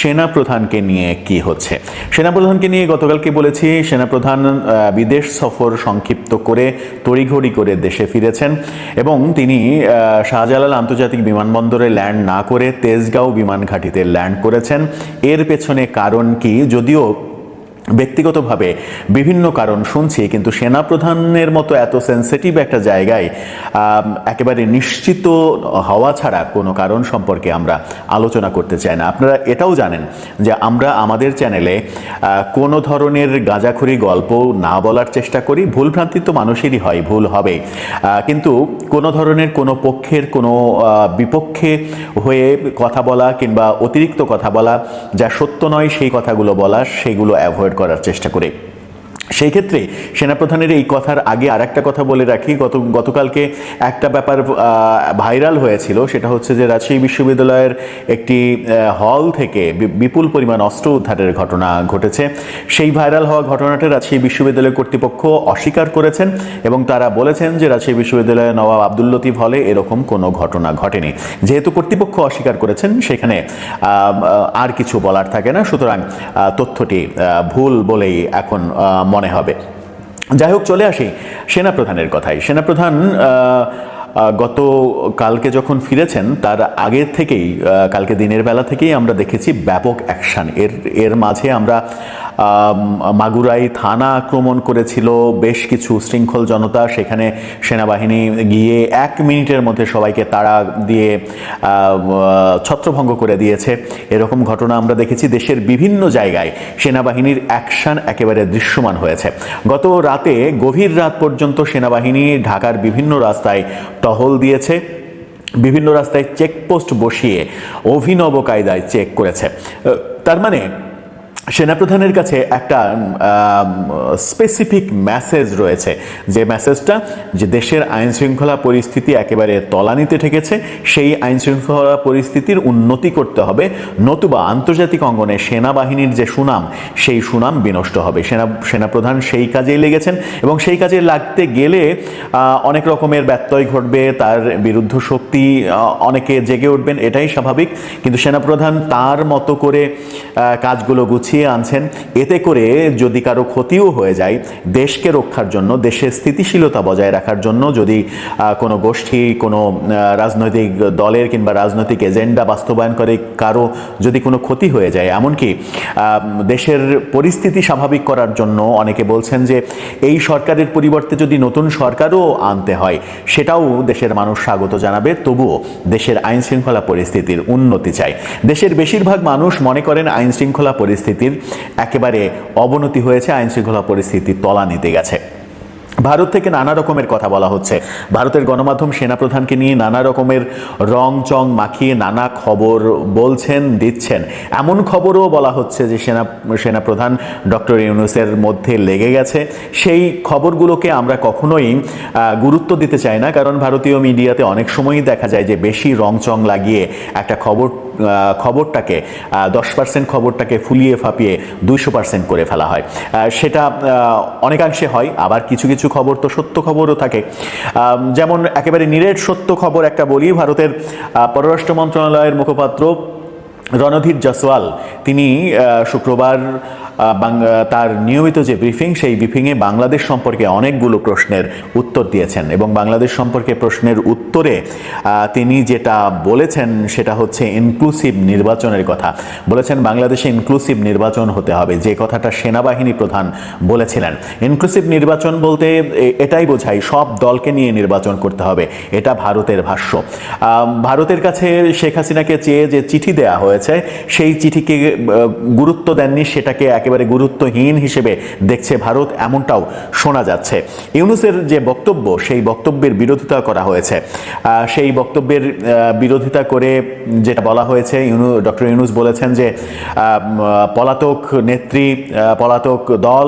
সেনাপ্রধানকে নিয়ে কি হচ্ছে? সেনাপ্রধানকে নিয়ে গতকালকে বলেছি, সেনাপ্রধান বিদেশ সফর সংক্ষিপ্ত করে, তড়িঘড়ি করে দেশে ফিরেছেন এবং তিনি শাহজালাল আন্তর্জাতিক বিমানবন্দরে ল্যান্ড না করে তেজগাঁও বিমান ঘাঁটিতে ল্যান্ড করেছেন। এর পেছনে কারণ কি? যদিও ব্যক্তিগতভাবে বিভিন্ন কারণ শুনছি, কিন্তু সেনাপ্রধানের মতো এত সেন্সিটিভ একটা জায়গায় একেবারে নিশ্চিত হওয়া ছাড়া কোনো কারণ সম্পর্কে আমরা আলোচনা করতে চাই না। আপনারা এটাও জানেন যে আমরা আমাদের চ্যানেলে কোনো ধরনের গাঁজাখুরি গল্প না বলার চেষ্টা করি, ভুলভ্রান্তি তো মানুষেরই হয়, ভুল হবে। কিন্তু কোনো ধরনের কোনো পক্ষের কোনো বিপক্ষে হয়ে কথা বলা কিংবা অতিরিক্ত কথা বলা, যা সত্য নয়, সেই কথাগুলো বলা, সেগুলো অ্যাভয়েড করার চেষ্টা করে। সেই ক্ষেত্রে সেনাপ্রধানের এই কথার আগে আর একটা কথা বলে রাখি। গত, গতকালকে একটা ব্যাপার ভাইরাল হয়েছিল। সেটা হচ্ছে যে রাজশাহী বিশ্ববিদ্যালয়ের একটি হল থেকে বিপুল পরিমাণ অস্ত্র উদ্ধারের ঘটনা ঘটেছে। সেই ভাইরাল হওয়া ঘটনাটা রাজশাহী বিশ্ববিদ্যালয় কর্তৃপক্ষ অস্বীকার করেছেন এবং তারা বলেছেন যে রাজশাহী বিশ্ববিদ্যালয়ের নবাব আব্দুল লতিফ হলে এরকম কোনো ঘটনা ঘটেনি। যেহেতু কর্তৃপক্ষ অস্বীকার করেছেন, সেখানে আর কিছু বলার থাকে না। সুতরাং তথ্যটি ভুল বলেই এখন মনে হবে। যাই হোক চলে আসি সেনাপ্রধানের কথাই সেনাপ্রধান গত কালকে যখন ফিরেছেন তার আগের থেকেই কালকে দিনের বেলা থেকেই আমরা দেখেছি ব্যাপক অ্যাকশন। এর এর মাঝে আমরা আম, মাগুরাই থানা আক্রমণ করেছিল, বেশ কিছু শৃঙ্খল জনতা সেখানে সেনাবাহিনী গিয়ে এক মিনিটের মধ্যে সবাইকে তাড়া দিয়ে ছত্রভঙ্গ করে দিয়েছে। এরকম ঘটনা আমরা দেখেছি দেশের বিভিন্ন জায়গায়। সেনাবাহিনীর অ্যাকশন একেবারে দৃশ্যমান হয়েছে। গত রাতে, গভীর রাত পর্যন্ত সেনাবাহিনী ঢাকার বিভিন্ন রাস্তায় টহল দিয়েছে। বিভিন্ন রাস্তায় চেকপোস্ট বসিয়ে অভিনব কায়দায় চেক করেছে। তার মানে সেনাপ্রধানের কাছে একটা স্পেসিফিক মেসেজ রয়েছে। যে মেসেজটা যে দেশের আইন শৃঙ্খলা পরিস্থিতি একেবারে তলানিতে ঠেকেছে, সেই আইন শৃঙ্খলা পরিস্থিতির উন্নতি করতে হবে। নতুবা আন্তর্জাতিক অঙ্গনে সেনাবাহিনীর যে সুনাম, সেই সুনাম বিনষ্ট হবে। সেনা, সেনাপ্রধান সেই কাজেই লেগেছেন এবং সেই কাজে লাগতে গেলে অনেক রকমের ব্যত্যয় ঘটবে, তার বিরুদ্ধ শক্তি অনেকে জেগে উঠবেন, এটাই স্বাভাবিক। কিন্তু সেনাপ্রধান তার মতো করে কাজগুলো গুছিয়ে আনছেন। এতে করে যদি কারও ক্ষতিও হয়ে যায়, দেশকে রক্ষার জন্য, দেশের স্থিতিশীলতা বজায় রাখার জন্য যদি কোনো গোষ্ঠী, কোনো রাজনৈতিক দলের কিংবা রাজনৈতিক এজেন্ডা বাস্তবায়ন করে, কারও যদি কোনো ক্ষতি হয়ে যায়, এমনকি দেশের পরিস্থিতি স্বাভাবিক করার জন্য অনেকে বলছেন যে, এই সরকারের পরিবর্তে যদি নতুন সরকারও আনতে হয়, সেটাও দেশের মানুষ স্বাগত জানাবে, তবুও দেশের আইন শৃঙ্খলা পরিস্থিতির উন্নতি চাই দেশের বেশিরভাগ মানুষ মনে করেন আইন শৃঙ্খলা পরিস্থিতির একেবারে অবনতি হয়েছে আইন শৃঙ্খলা পরিস্থিতি তলানিতে গেছে। ভারত থেকে নানা রকমের কথা বলা হচ্ছে। ভারতের গণমাধ্যম সেনাপ্রধানকে নিয়ে নানা রকমের রং চং মাখিয়ে নানা খবর বলছেন, দিচ্ছেন। এমন খবরও বলা হচ্ছে যে সেনা, সেনাপ্রধান ডক্টর ইউনুসের মধ্যে লেগে গেছে। সেই খবরগুলোকে আমরা কখনোই গুরুত্ব দিতে চাই না, কারণ ভারতীয় মিডিয়াতে অনেক সময়ই দেখা যায় যে বেশি রং চং লাগিয়ে একটা খবর খবরটাকে দশ পার্সেন্ট খবরটাকে ফুলিয়ে ফাপিয়ে দুইশো পার্সেন্ট করে ফেলা হয়। সেটা অনেকাংশে হয়, আবার কিছু কিছু খবর তো সত্য খবরও থাকে। যেমন একেবারে নিরেট সত্য খবর একটা বলি, ভারতের পররাষ্ট্র মন্ত্রণালয়ের মুখপাত্র রণধীর জসওয়াল তিনি শুক্রবার তার নিয়মিত যে ব্রিফিং সেই ব্রিফিংয়ে বাংলাদেশ সম্পর্কে অনেকগুলো প্রশ্নের উত্তর দিয়েছেন এবং বাংলাদেশ সম্পর্কে প্রশ্নের উত্তরে তিনি যেটা বলেছেন সেটা হচ্ছে ইনক্লুসিভ নির্বাচনের কথা। বলেছেন বাংলাদেশে ইনক্লুসিভ নির্বাচন হতে হবে, যে কথাটা সেনাবাহিনী প্রধান বলেছিলেন। ইনক্লুসিভ নির্বাচন বলতে এটাই বোঝায়, সব দলকে নিয়ে নির্বাচন করতে হবে, এটা ভারতের ভাষ্য। ভারতের কাছে শেখ হাসিনাকে চেয়ে যে চিঠি দেয়া হয়েছে, সেই চিঠিকে গুরুত্ব দেননি, সেটাকে একেবারে গুরুত্বহীন হিসেবে দেখছে ভারত, এমনটাও শোনা যাচ্ছে। ইউনুসের যে বক্তব্য সেই বক্তব্যের বিরোধিতা করা হয়েছে। সেই বক্তব্যের বিরোধিতা করে যেটা বলা হয়েছে, ইউনু, ডক্টর ইউনুস বলেছেন যে পলাতক নেত্রী পলাতক দল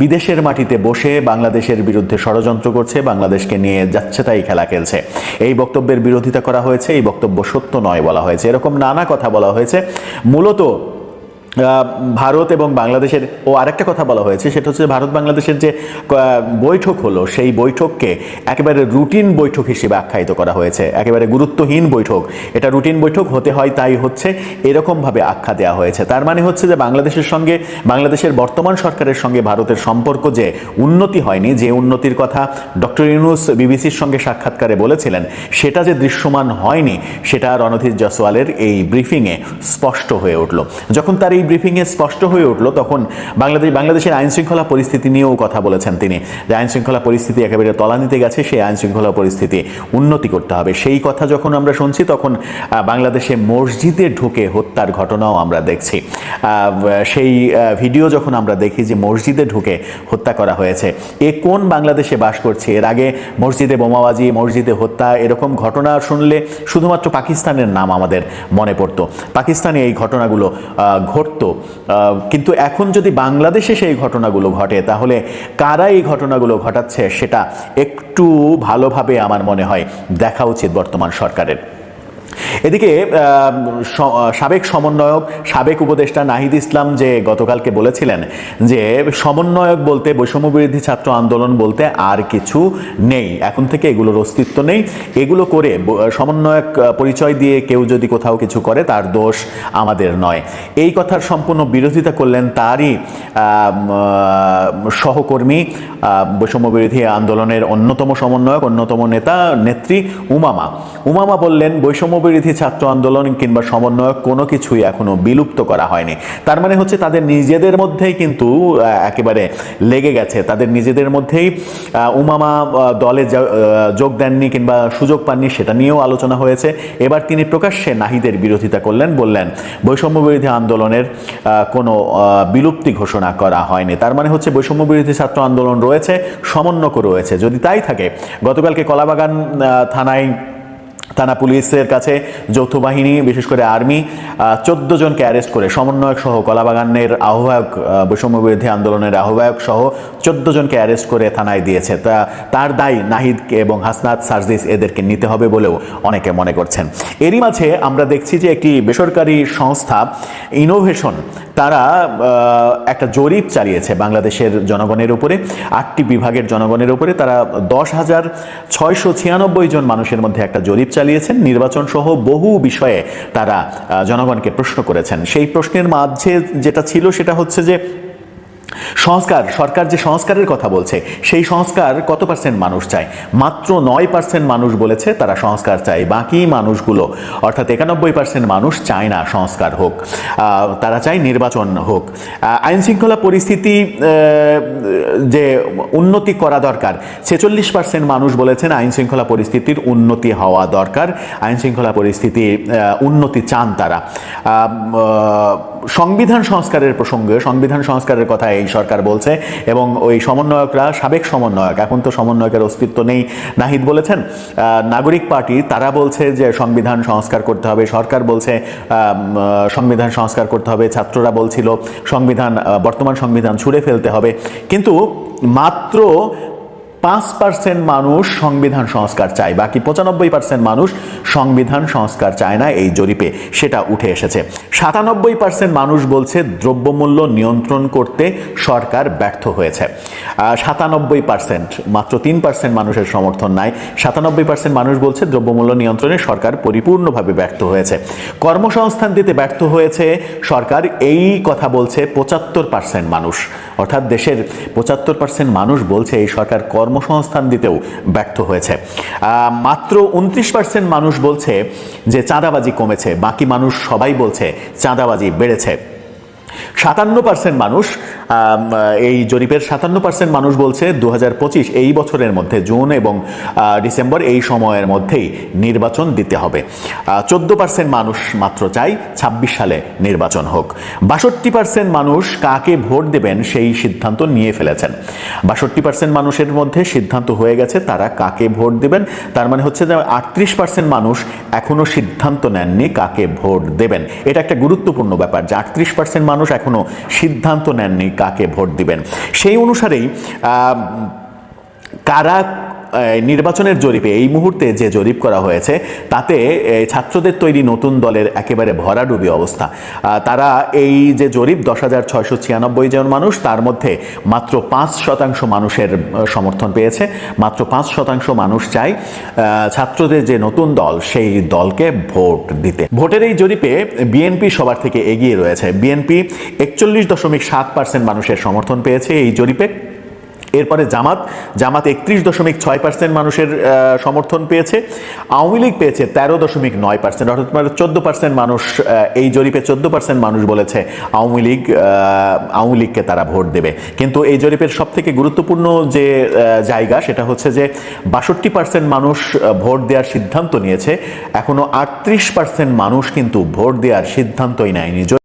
বিদেশের মাটিতে বসে বাংলাদেশের বিরুদ্ধে ষড়যন্ত্র করছে, বাংলাদেশকে নিয়ে যাচ্ছে তাই খেলা খেলছে। এই বক্তব্যের বিরোধিতা করা হয়েছে, এই বক্তব্য সত্য নয় বলা হয়েছে। এরকম নানা কথা বলা হয়েছে। মূলত ভারত এবং বাংলাদেশের, ও আরেকটা কথা বলা হয়েছে, সেটা হচ্ছে ভারত বাংলাদেশের যে বৈঠক হলো, সেই বৈঠককে একেবারে রুটিন বৈঠক হিসেবে আখ্যায়িত করা হয়েছে, একেবারে গুরুত্বহীন বৈঠক। এটা রুটিন বৈঠক, হতে হয় তাই হচ্ছে, এরকমভাবে আখ্যা দেওয়া হয়েছে। তার মানে হচ্ছে যে, বাংলাদেশের সঙ্গে, বাংলাদেশের বর্তমান সরকারের সঙ্গে ভারতের সম্পর্ক যে উন্নতি হয়নি, যে উন্নতির কথা ডক্টর ইউনুস বিবিসির সঙ্গে সাক্ষাৎকারে বলেছিলেন, সেটা যে দৃশ্যমান হয়নি, সেটা রণধীর জসওয়ালের এই ব্রিফিংয়ে স্পষ্ট হয়ে উঠল। যখন তার এই ব্রিফিংয়ে স্পষ্ট হয়ে উঠল তখন বাংলাদেশ বাংলাদেশের আইন শৃঙ্খলা পরিস্থিতি নিয়েও কথা বলেছেন তিনি। যে আইন শৃঙ্খলা পরিস্থিতি একেবারে তলানিতে গেছে সেই আইন শৃঙ্খলা পরিস্থিতি উন্নতি করতে হবে। সেই কথা যখন আমরা শুনছি তখন বাংলাদেশে মসজিদে ঢুকে হত্যার ঘটনাও আমরা দেখছি। সেই ভিডিও যখন আমরা দেখি যে মসজিদে ঢুকে হত্যা করা হয়েছে এ কোন বাংলাদেশে বাস করছে? এর আগে মসজিদে বোমাবাজি মসজিদে হত্যা এরকম ঘটনা শুনলে শুধুমাত্র পাকিস্তানের নাম আমাদের মনে পড়তো। পাকিস্তানে এই ঘটনাগুলো আহ, ঘটতো কিন্তু এখন যদি বাংলাদেশে সেই ঘটনাগুলো ঘটে, তাহলে কারা এই ঘটনাগুলো ঘটাচ্ছে সেটা একটু ভালোভাবে আমার মনে হয় দেখা উচিত বর্তমান সরকারের। এদিকে সাবেক সমন্বয়ক সাবেক উপদেষ্টা নাহিদ ইসলাম যে গতকালকে বলেছিলেন যে সমন্বয়ক বলতে বৈষম্য বিরোধী ছাত্র আন্দোলন বলতে আর কিছু নেই। এখন থেকে এগুলোর অস্তিত্ব নেই। এগুলো করে সমন্বয়ক পরিচয় দিয়ে কেউ যদি কোথাও কিছু করে তার দোষ আমাদের নয়। এই কথার সম্পূর্ণ বিরোধিতা করলেন তারই সহকর্মী আহ, বৈষম্য বিরোধী আন্দোলনের অন্যতম সমন্বয়ক অন্যতম নেতা নেত্রী উমামা। উমামা বললেন বৈষম্য বিরোধী ছাত্র আন্দোলন কিংবা সমন্বয়ক কোনো কিছুই এখনও বিলুপ্ত করা হয়নি। তার মানে হচ্ছে তাদের নিজেদের মধ্যেই কিন্তু একেবারে লেগে গেছে। তাদের নিজেদের মধ্যেই উমামা দলে যোগ দেননি কিংবা সুযোগ পাননি সেটা নিয়েও আলোচনা হয়েছে। এবার তিনি প্রকাশ্যে নাহিদের বিরোধিতা করলেন, বললেন, বৈষম্য বিরোধী আন্দোলনের কোনো বিলুপ্তি ঘোষণা করা হয়নি। তার মানে হচ্ছে বৈষম্য বিরোধী ছাত্র আন্দোলন রয়েছে সমন্বয়ক রয়েছে। যদি তাই থাকে, গতকালকে কলাবাগান থানায় থানা পুলিশের কাছে যৌথ বাহিনী বিশেষ করে আর্মি চোদ্দ জনকে অ্যারেস্ট করে সমন্বয়ক সহ কলাবাগানের আহ্বায়ক আহ, বৈষম্য বিরোধী আন্দোলনের আহ্বায়ক সহ চোদ্দ জনকে অ্যারেস্ট করে থানায় দিয়েছে। তা তার দায় নাহিদ এবং হাসনাত সার্জিস এদেরকে নিতে হবে বলেও অনেকে মনে করছেন। এরই মাঝে আমরা দেখছি যে একটি বেসরকারি সংস্থা ইনোভেশন তারা একটা জরিপ চালিয়েছে বাংলাদেশের জনগণের উপরে আটটি বিভাগের জনগণের উপরে। তারা দশ হাজার ছয়শো ছিয়ানব্বই জন মানুষের মধ্যে একটা জরিপ চালিয়েছেন নির্বাচন সহ বহু বিষয়ে তারা জনগণকে প্রশ্ন করেছেন। সেই প্রশ্নের মাঝে যেটা ছিল সেটা হচ্ছে যে সংস্কার, সরকার যে সংস্কারের কথা বলছে, সেই সংস্কার কত পার্সেন্ট মানুষ চায়? মাত্র নয় পার্সেন্ট মানুষ বলেছে তারা সংস্কার চায়, বাকি মানুষগুলো, অর্থাৎ একানব্বই পার্সেন্ট মানুষ চায় না সংস্কার হোক তারা চায় নির্বাচন হোক। আইন শৃঙ্খলা পরিস্থিতি যে উন্নতি করা দরকার, ছেচল্লিশ পার্সেন্ট মানুষ বলেছেন আইন শৃঙ্খলা পরিস্থিতির উন্নতি হওয়া দরকার, আইন শৃঙ্খলা পরিস্থিতি উন্নতি চান তারা। সংবিধান সংস্কারের প্রসঙ্গে, সংবিধান সংস্কারের কথা এই সরকার বলছে এবং ওই সমন্বয়করা, সাবেক সমন্বয়ক, এখন তো সমন্বয়কের অস্তিত্ব নেই, নাহিদ বলেছেন নাগরিক পার্টি, তারা বলছে যে সংবিধান সংস্কার করতে হবে, সরকার বলছে সংবিধান সংস্কার করতে হবে, ছাত্ররা বলছিল, সংবিধান বর্তমান সংবিধান ছুঁড়ে ফেলতে হবে। কিন্তু মাত্র পাঁচ পার্সেন্ট মানুষ সংবিধান সংস্কার চায়, বাকি পঁচানব্বই পার্সেন্ট মানুষ সংবিধান সংস্কার চায় না এই জরিপে, সেটা উঠে এসেছে। সাতানব্বই পার্সেন্ট মানুষ বলছে দ্রব্যমূল্য নিয়ন্ত্রণ করতে সরকার ব্যর্থ হয়েছে। সাতানব্বই পার্সেন্ট মাত্র তিন পার্সেন্ট মানুষের সমর্থন নাই। সাতানব্বই পার্সেন্ট মানুষ বলছে দ্রব্যমূল্য নিয়ন্ত্রণে সরকার পরিপূর্ণভাবে ব্যর্থ হয়েছে। কর্মসংস্থান দিতে ব্যর্থ হয়েছে সরকার, এই কথা বলছে পঁচাত্তর পার্সেন্ট মানুষ। অর্থাৎ দেশের পঁচাত্তর পার্সেন্ট মানুষ বলছে এই সরকার কর্মসংস্থান দিতেও ব্যর্থ হয়েছে। মাত্র উনত্রিশ পার্সেন্ট মানুষ বলছে যে চাঁদাবাজি কমেছে, বাকি মানুষ সবাই বলছে চাঁদাবাজি বেড়েছে। সাতান্ন পার্সেন্ট মানুষ এই জরিপের সাতান্ন পার্সেন্ট মানুষ বলছে দু হাজার পঁচিশ এই বছরের মধ্যে, জুন এবং ডিসেম্বর এই সময়ের মধ্যেই নির্বাচন দিতে হবে। চোদ্দ পার্সেন্ট মানুষ মাত্র চাই ছাব্বিশ সালে নির্বাচন হোক। বাষট্টি পার্সেন্ট মানুষ কাকে ভোট দেবেন সেই সিদ্ধান্ত নিয়ে ফেলেছেন। বাষট্টি পার্সেন্ট মানুষের মধ্যে সিদ্ধান্ত হয়ে গেছে তারা কাকে ভোট দেবেন। তার মানে হচ্ছে যে আটত্রিশ পার্সেন্ট মানুষ এখনও সিদ্ধান্ত নেননি কাকে ভোট দেবেন। এটা একটা গুরুত্বপূর্ণ ব্যাপার যে আটত্রিশ পার্সেন্ট মানুষ এখনও সিদ্ধান্ত নেননি কাকে ভোট দিবেন? সেই অনুসারেই কারা নির্বাচনের জরিপে, এই মুহূর্তে যে জরিপ করা হয়েছে, তাতে ছাত্রদের তৈরি নতুন দলের একেবারে ভরাডুবি অবস্থা। তারা এই যে জরিপ, দশ হাজার ছয়শো ছিয়ানব্বই জন মানুষ, তার মধ্যে মাত্র পাঁচ শতাংশ মানুষের সমর্থন পেয়েছে। মাত্র পাঁচ শতাংশ মানুষ চায় ছাত্রদের যে নতুন দল, সেই দলকে ভোট দিতে। ভোটের এই জরিপে বিএনপি সবার থেকে এগিয়ে রয়েছে। বিএনপি একচল্লিশ দশমিক সাত পার্সেন্ট মানুষের সমর্থন পেয়েছে এই জরিপে। এরপরে জামাত জামাত একত্রিশ দশমিক ছয় পার্সেন্ট মানুষের সমর্থন পেয়েছে। আওয়ামী লীগ পেয়েছে তেরো দশমিক নয় পার্সেন্ট, অর্থাৎ চোদ্দ পার্সেন্ট মানুষ এই জরিপে চোদ্দ পার্সেন্ট মানুষ বলেছে আওয়ামী লীগ আওয়ামী লীগকে তারা ভোট দেবে। কিন্তু এই জরিপের সব থেকে গুরুত্বপূর্ণ যে জায়গা সেটা হচ্ছে যে বাষট্টি পার্সেন্ট মানুষ ভোট দেওয়ার সিদ্ধান্ত নিয়েছে। এখনও আটত্রিশ পার্সেন্ট মানুষ কিন্তু ভোট দেওয়ার সিদ্ধান্তই নেয়নি।